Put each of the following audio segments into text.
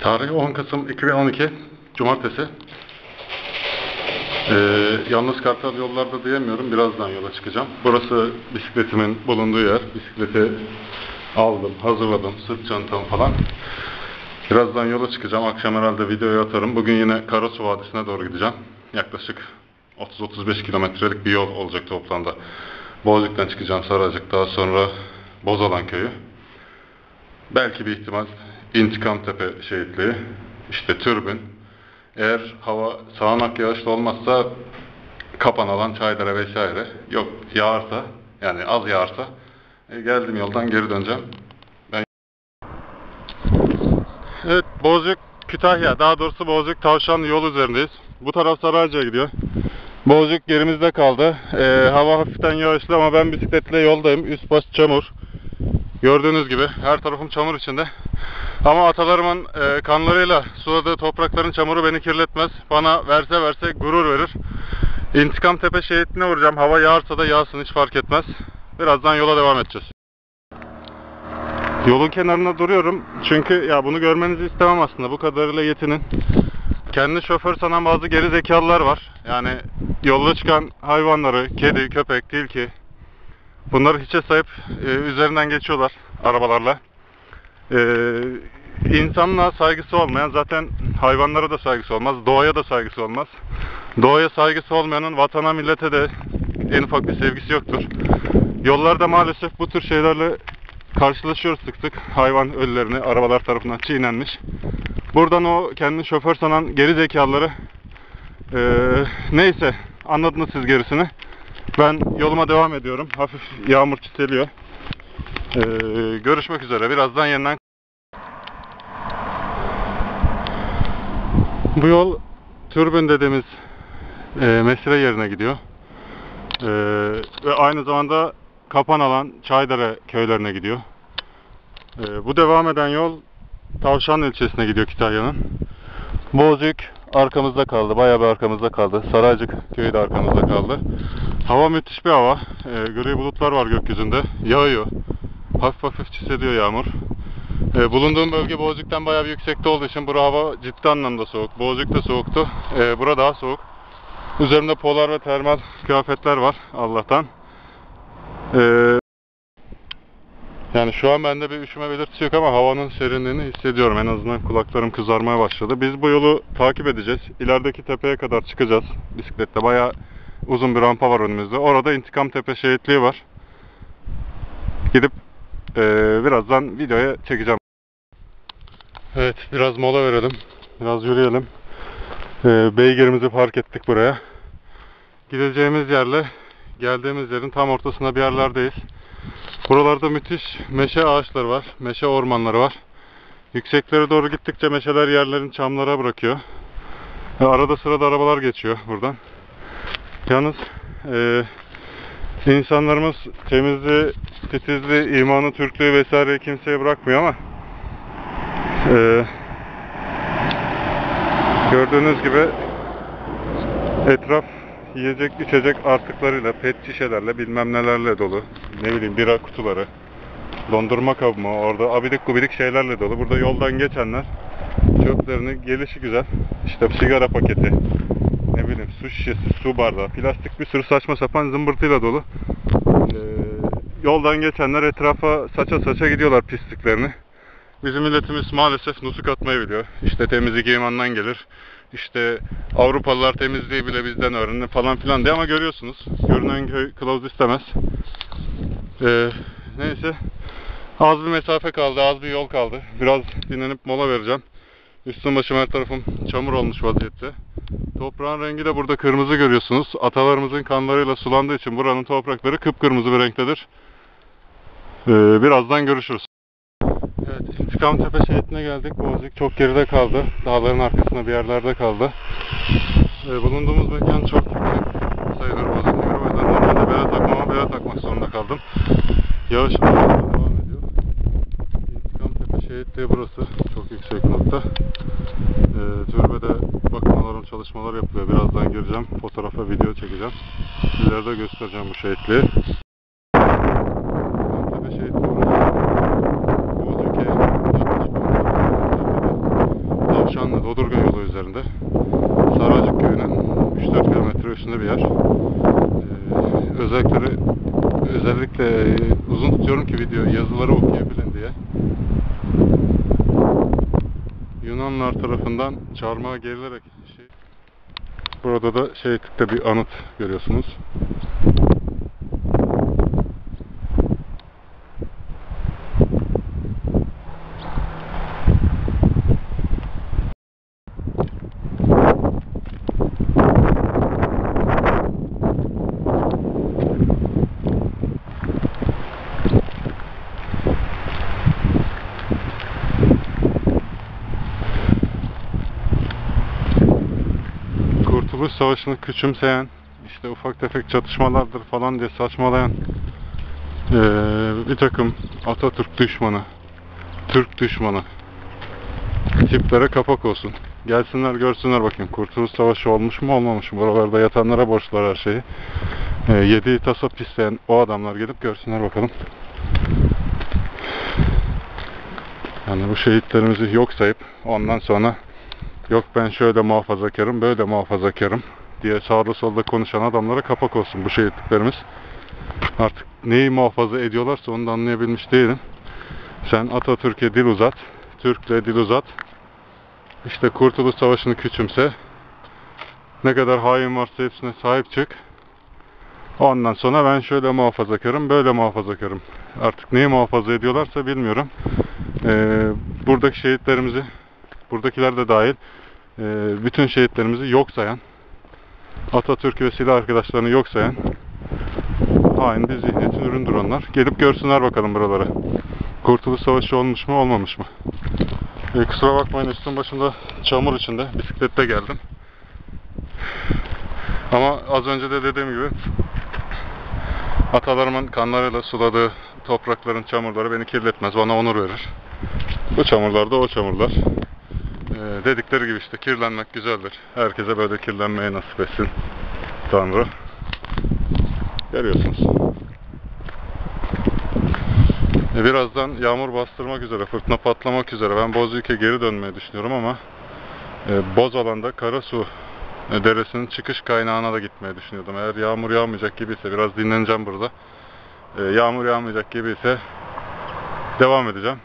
Tarih 10 Kasım 2012 Cumartesi. Ee, yalnız Kartal yollarda diyemiyorum. Birazdan yola çıkacağım. Burası bisikletimin bulunduğu yer. Bisikleti aldım, hazırladım. Sırt çantam falan. Birazdan yola çıkacağım. Akşam herhalde videoyu atarım. Bugün yine Karasu Vadisi'ne doğru gideceğim. Yaklaşık 30-35 kilometrelik bir yol olacak toplamda. Bozcuk'tan çıkacağım Saracık. Daha sonra Bozalan köyü. Belki bir ihtimal İntikam Tepe şehitliği. işte türbün. Eğer hava sağanak yağışlı olmazsa kapan alan Çaydere vesaire. Yok yağarsa yani az yağarsa e, geldim yoldan geri döneceğim. Ben Evet Bozcuk Kütahya daha doğrusu Bozcuk Tavşan yol üzerindeyiz. Bu taraf Sarayca'ya gidiyor. Bozcuk gerimizde kaldı. Ee, hava hafiften yağışlı ama ben bisikletle yoldayım. Üst baş çamur. Gördüğünüz gibi her tarafım çamur içinde. Ama atalarımın e, kanlarıyla suladığı toprakların çamuru beni kirletmez. Bana verse verse gurur verir. İntikam Tepe şehitine vuracağım. Hava yağarsa da yağsın hiç fark etmez. Birazdan yola devam edeceğiz. Yolun kenarında duruyorum. Çünkü ya bunu görmenizi istemem aslında. Bu kadarıyla yetinin. Kendi şoför sanan bazı geri zekalılar var. Yani yolda çıkan hayvanları, kedi, köpek, tilki bunları hiçe sayıp e, üzerinden geçiyorlar arabalarla. E, insanlığa saygısı olmayan zaten hayvanlara da saygısı olmaz, doğaya da saygısı olmaz. Doğaya saygısı olmayanın vatana, millete de en ufak bir sevgisi yoktur. Yollarda maalesef bu tür şeylerle karşılaşıyoruz sık sık. Hayvan ölülerini arabalar tarafından çiğnenmiş. Buradan o kendini şoför sanan geri zekalıları eee, neyse anladınız siz gerisini. Ben yoluma devam ediyorum. Hafif yağmur çiseliyor. Eee, görüşmek üzere. Birazdan yeniden bu yol türbün dediğimiz eee mesire yerine gidiyor. Eee, ve aynı zamanda kapan alan Çaydere köylerine gidiyor. Eee, bu devam eden yol Tavşan ilçesine gidiyor Kütahya'nın. Bozcuk arkamızda kaldı. Bayağı bir arkamızda kaldı. Saraycık köyü de arkamızda kaldı. Hava müthiş bir hava. Ee, gri bulutlar var gökyüzünde. Yağıyor. Hafif hafif çiseliyor yağmur. Ee, bulunduğum bölge Bozcuk'tan bayağı bir yüksekte olduğu için bura hava ciddi anlamda soğuk. Bozcuk da soğuktu. Ee, bura daha soğuk. Üzerimde polar ve termal kıyafetler var Allah'tan. Ee, yani şu an bende bir üşüme belirtisi yok ama havanın serinliğini hissediyorum. En azından kulaklarım kızarmaya başladı. Biz bu yolu takip edeceğiz. İlerideki tepeye kadar çıkacağız bisikletle. Bayağı uzun bir rampa var önümüzde. Orada İntikam Tepe şehitliği var. Gidip eee, birazdan videoya çekeceğim. Evet biraz mola verelim. Biraz yürüyelim. Eee, beygirimizi park ettik buraya. Gideceğimiz yerle geldiğimiz yerin tam ortasında bir yerlerdeyiz. Buralarda müthiş meşe ağaçları var. Meşe ormanları var. Yükseklere doğru gittikçe meşeler yerlerini çamlara bırakıyor. Arada sırada arabalar geçiyor buradan. Yalnız eee, insanlarımız temizliği, titizliği, imanı, Türklüğü vesaire kimseye bırakmıyor ama eee, gördüğünüz gibi etraf yiyecek içecek artıklarıyla, pet şişelerle bilmem nelerle dolu. Ne bileyim bira kutuları, dondurma kabı mı, orada abidik gubidik şeylerle dolu. Burada yoldan geçenler çöplerini gelişi güzel. İşte sigara paketi, su şişesi, su bardağı, plastik bir sürü saçma sapan zımbırtıyla dolu. Ee, yoldan geçenler etrafa saça saça gidiyorlar pisliklerini. Bizim milletimiz maalesef nusuk atmayı biliyor. İşte temizlik imandan gelir. İşte Avrupalılar temizliği bile bizden öğrenir falan filan diye ama görüyorsunuz. Görünen köy kılavuz istemez. Ee, neyse. Az bir mesafe kaldı, az bir yol kaldı. Biraz dinlenip mola vereceğim. Üstüm başım her tarafım çamur olmuş vaziyette. Toprağın rengi de burada kırmızı görüyorsunuz. Atalarımızın kanlarıyla sulandığı için buranın toprakları kıpkırmızı bir renktedir. Ee, birazdan görüşürüz. Evet, İntikam Tepe şehitine geldik. Bozcuk çok geride kaldı. Dağların arkasında bir yerlerde kaldı. Ee, bulunduğumuz mekan çok yüksek sayılır Bozcuk göre. O yüzden normalde bere takmama bere takmak zorunda kaldım. Yağış devam ediyor. İntikam Tepe şehitliği burası. Çok yüksek nokta çalışmalar yapılıyor. Birazdan gireceğim. Fotoğrafa video çekeceğim. Sizlere de göstereceğim bu şehitliği. Antepe şehit Bozüke Tavşanlı Dodurga yolu üzerinde. Saracık köyünün 3-4 kilometre üstünde bir yer. Ee, özellikleri özellikle uzun tutuyorum ki video yazıları okuyabilin diye. Yunanlar tarafından çarmıha gerilerek Burada da Şeyhlik'te bir anıt görüyorsunuz. Kurtuluş Savaşı'nı küçümseyen, işte ufak tefek çatışmalardır falan diye saçmalayan eee, bir takım Atatürk düşmanı, Türk düşmanı tiplere kapak olsun. Gelsinler görsünler bakayım Kurtuluş Savaşı olmuş mu olmamış mı? Buralarda yatanlara borçlar her şeyi. Eee yediği tasa pisleyen o adamlar gelip görsünler bakalım. Yani bu şehitlerimizi yok sayıp ondan sonra yok ben şöyle muhafazakarım, böyle muhafazakarım diye sağda solda konuşan adamlara kapak olsun bu şehitliklerimiz. Artık neyi muhafaza ediyorlarsa onu da anlayabilmiş değilim. Sen Atatürk'e dil uzat, Türk'le dil uzat. İşte Kurtuluş Savaşı'nı küçümse. Ne kadar hain varsa hepsine sahip çık. Ondan sonra ben şöyle muhafazakarım, böyle muhafazakarım. Artık neyi muhafaza ediyorlarsa bilmiyorum. Ee, buradaki şehitlerimizi, buradakiler de dahil, bütün şehitlerimizi yok sayan, Atatürk ve silah arkadaşlarını yok sayan hain bir zihniyetin üründür onlar. Gelip görsünler bakalım buralara. Kurtuluş Savaşı olmuş mu olmamış mı? Ee, kusura bakmayın üstüm başımda çamur içinde. Bisiklette geldim. Ama az önce de dediğim gibi atalarımın kanlarıyla suladığı toprakların çamurları beni kirletmez. Bana onur verir. Bu çamurlar da o çamurlar. Ee, dedikleri gibi işte kirlenmek güzeldir. Herkese böyle kirlenmeyi nasip etsin Tanrı. Görüyorsunuz. E, birazdan yağmur bastırmak üzere, fırtına patlamak üzere. Ben Bozüyük'e geri dönmeyi düşünüyorum ama e, Bozalan'da Karasu e, deresinin çıkış kaynağına da gitmeyi düşünüyordum. Eğer yağmur yağmayacak gibiyse biraz dinleneceğim burada. E, yağmur yağmayacak gibiyse devam edeceğim.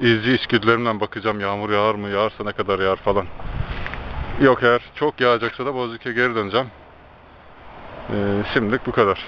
İzci içgüdülerimden bakacağım yağmur yağar mı, yağarsa ne kadar yağar falan. Yok eğer çok yağacaksa da Bozüyük'e geri döneceğim. E, şimdilik bu kadar.